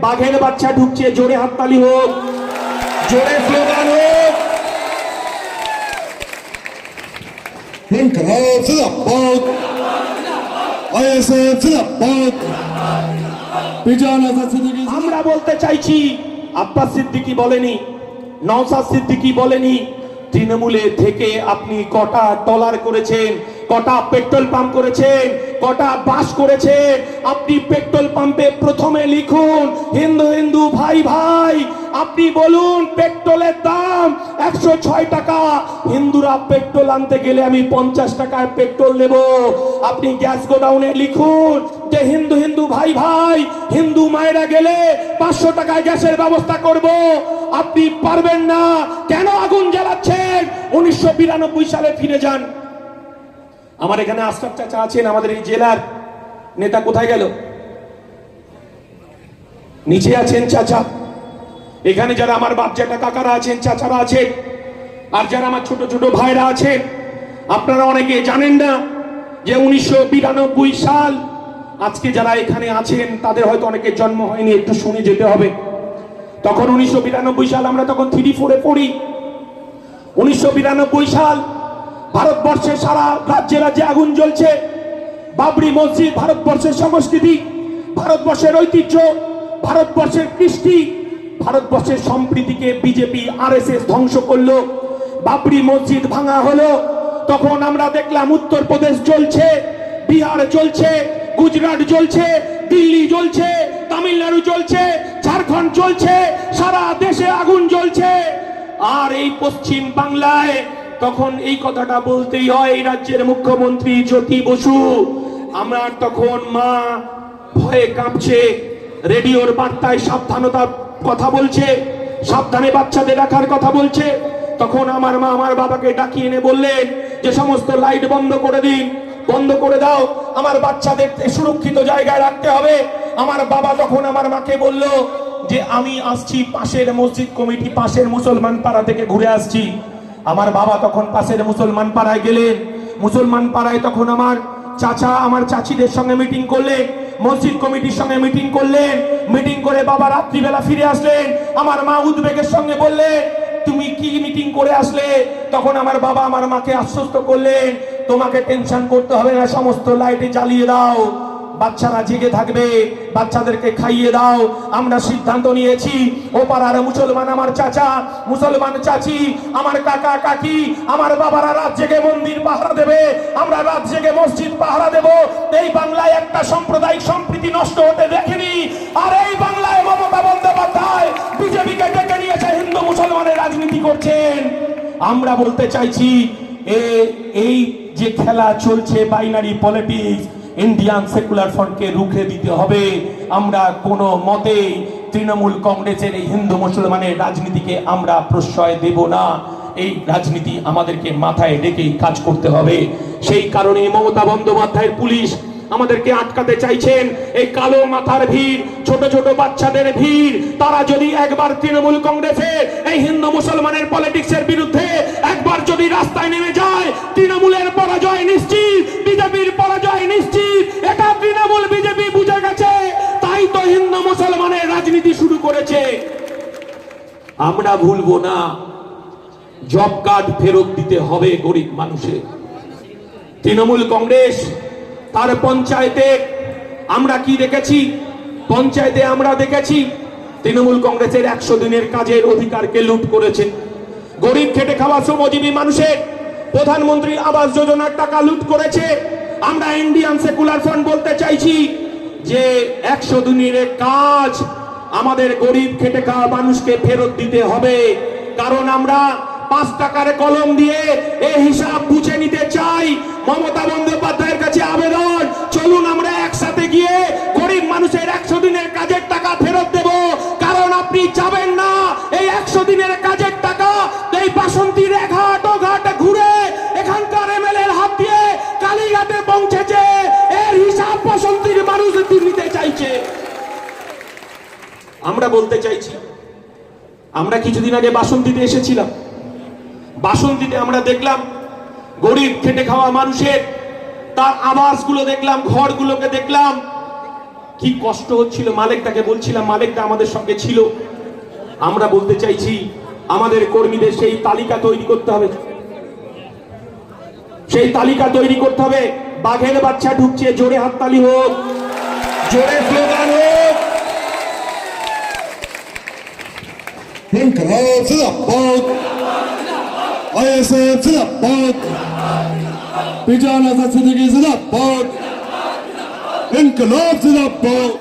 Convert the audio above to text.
বাঘের বাচ্চা ঢুকছে জোরে হাততালি হোক জোরে স্লোগান হোক। ইনকলাব জিন্দাবাদ আইএসএফ জিন্দাবাদ বিজয় আজাদ সিদ্দিকী আমরা বলতে চাইছি আব্বাস সিদ্দিকি বলেনি নওসাদ সিদ্দিকি বলেনি তৃণমূলে থেকে আপনি কটা ডলার করেছেন, কটা পেট্রোল পাম্প করেছেন, কটা বাস করেছেন? আপনি পেট্রোল পাম্পে প্রথমে লিখুন, হিন্দু হিন্দু, ভাই ভাই। আপনি বলুন, পেট্রোলের দাম একশো ছয় টাকা। হিন্দুরা পেট্রোল আনতে গেলে আমি পঞ্চাশ টাকায় পেট্রোল নেব। আপনি গ্যাস গোডাউনে লিখুন, যে হিন্দু হিন্দু, ভাই ভাই, হিন্দু মায়েরা গেলে পাঁচশো টাকায় গ্যাসের ব্যবস্থা করব। আপনি পারবেন না। কেন আগুন জ্বালাচ্ছেন? উনিশশো বিরানব্বই সালে ফিরে যান। আমার এখানে আশরাফ চাচা আছেন, আমাদের এই জেলার নেতা কোথায় গেল? নিচে আছেন চাচা। এখানে যারা আমার বাচ্চাটা কাকারা আছেন, চাচারা আছেন, আর যারা আমার ছোট ছোট ভাইরা আছেন, আপনারা অনেকে জানেন না যে উনিশশো বিরানব্বই সাল আজকে যারা এখানে আছেন, তাদের হয়তো অনেকের জন্ম হয়নি, একটু শুনে যেতে হবে। তখন উনিশশো বিরানব্বই সাল আমরা তখন থ্রি ফোরে পড়ি। উনিশশো বিরানব্বই সাল ভারতবর্ষের সারা রাজ্যে রাজ্যে আগুন জ্বলছে। বাবরি মসজিদ ভারতবর্ষের সংস্কৃতি, ভারতবর্ষের ঐতিহ্য, ভারতবর্ষের কৃষ্টি, ভারতবর্ষের সম্প্রীতিকে বিজেপি, আরএসএস ধ্বংস করল। বাবরি মসজিদ ভাঙা হলো। তখন আমরা দেখলাম উত্তরপ্রদেশ জ্বলছে, বিহার জ্বলছে, গুজরাট জ্বলছে, দিল্লি জ্বলছে, তামিলনাড়ু জ্বলছে ঝাড়খণ্ড চলছে সারা দেশে আগুন জ্বলছে। আর এই পশ্চিম বাংলায় তখন এই কথাটা বলতেই হয়, এই রাজ্যের মুখ্যমন্ত্রী জ্যোতি বসু। আমার তখন মা ভয়ে কাঁপছে, রেডিওর বার্তায় সাবধানতার কথা বলছে, সাবধানে বাচ্চাদের রাখার কথা বলছে। তখন আমার মা আমার বাবাকে ডাকিয়ে এনে বললেন যে, সমস্ত লাইট বন্ধ করে দিন, বন্ধ করে দাও। আমার বাচ্চাদের সুরক্ষিত জায়গায় রাখতে হবে। আমার বাবা তখন আমার মাকে বলল যে, আমি আসছি পাশের মসজিদ কমিটি, পাশের মুসলমান পাড়া থেকে ঘুরে আসছি। আমার বাবা তখন পাশের মুসলমান পাড়ায় গেলেন। মুসলমান পাড়ায় তখন আমার চাচা, আমার চাচিদের সঙ্গে মিটিং করলেন। মসজিদ কমিটির সঙ্গে মিটিং করলেন। মিটিং করে বাবা রাত্রিবেলা ফিরে আসলেন। আমার মা উদ্বেগের সঙ্গে বললেন, তুমি কি মিটিং করে আসলে? তখন আমার বাবা আমার মাকে আশ্বস্ত করলেন, তোমাকে টেনশন করতে হবে না, সমস্ত লাইটে জ্বালিয়ে দাও। বাচ্চারা জেগে থাকবে। বাচ্চাদেরকে খাইয়ে দাও। আমরা সিদ্ধান্ত নিয়েছি, ও পাড়ার মুসলমান আমার চাচা, মুসলমান চাচি, আমার কাকা, কাকি, আমার বাবারা রাত জেগে মন্দির পাহারা দেবে। আমরা রাত জেগে মসজিদ পাহারা দেব। এই বাংলায় একটা সাম্প্রদায়িক সম্প্রীতি নষ্ট হতে দেখেনি। আর এই বাংলায় মমতা বন্দ্যোপাধ্যায় বিজেপিকে ডেকে নিয়েছে, হিন্দু মুসলমানের রাজনীতি করছেন। আমরা বলতে চাইছি এই যে খেলা চলছে বাইনারি পলিটিক্স ইন্ডিয়ান সেকুলার ফ্রন্টকে রুখে দিতে হবে। আমরা কোনো মতে তৃণমূল কংগ্রেসের এই হিন্দু মুসলমানের রাজনীতিকে আমরা প্রশ্রয় দেব না। এই রাজনীতি আমাদেরকে মাথায় রেখেই কাজ করতে হবে। সেই কারণে মমতা বন্দ্যোপাধ্যায়ের পুলিশ আমাদেরকে আটকাতে চাইছেন। এই কালো মাথার ভিড়, ছোট ছোট বাচ্চাদের ভিড়, তারা যদি একবার তৃণমূল কংগ্রেসের এই হিন্দু মুসলমানের পলিটিক্সের বিরুদ্ধে একবার যদি রাস্তায় নেমে যায় করেছে। আমরা ভুলবো না। জব কার্ড ফেরত দিতে হবে গরিব মানুষের। তৃণমূল কংগ্রেস, তার পঞ্চায়েতে আমরা কি দেখেছি? পঞ্চায়েতে আমরা দেখেছি, তৃণমূল কংগ্রেসের একশো দিনের কাজের অধিকারকে লুট করেছে। গরিব খেটে খাওয়া শ্রমজীবী মানুষের প্রধানমন্ত্রী আবাস যোজনার টাকা লুট করেছে। আমরা ইন্ডিয়ান সেকুলার ফান্ড বলতে চাইছি যে একশো দিনের কাজ আমাদের গরিব খেটে খাওয়া মানুষকে ফেরত দিতে হবে। কারণ আমরা পাঁচ টাকার কলম দিয়ে এই হিসাব বুঝে নিতে চাই। মমতা বন্দ্যোপাধ্যায়ের কাছে আবেদন, চলুন আমরা একসাথে আমরা বলতে চাইছি, আমরা কিছুদিন আগে বাসন্তীতে এসেছিলাম। বাসন্তীতে আমরা দেখলাম গরিব খেটে খাওয়া মানুষের, তার আবাসগুলো দেখলাম, ঘরগুলোকে দেখলাম। কি কষ্ট হচ্ছিল মালেকটাকে বলছিলাম, মালিকটা আমাদের সঙ্গে ছিল। আমরা বলতে চাইছি, আমাদের কর্মীদের সেই তালিকা তৈরি করতে হবে। সেই তালিকা তৈরি করতে হবে। বাঘের বাচ্চা ঢুকছে, জোরে হাততালি হোক, জোরে হোক। Inqilab to the I said, to the bank! Bijan Azad Siddiqui to the bank! Inqilab to the bank!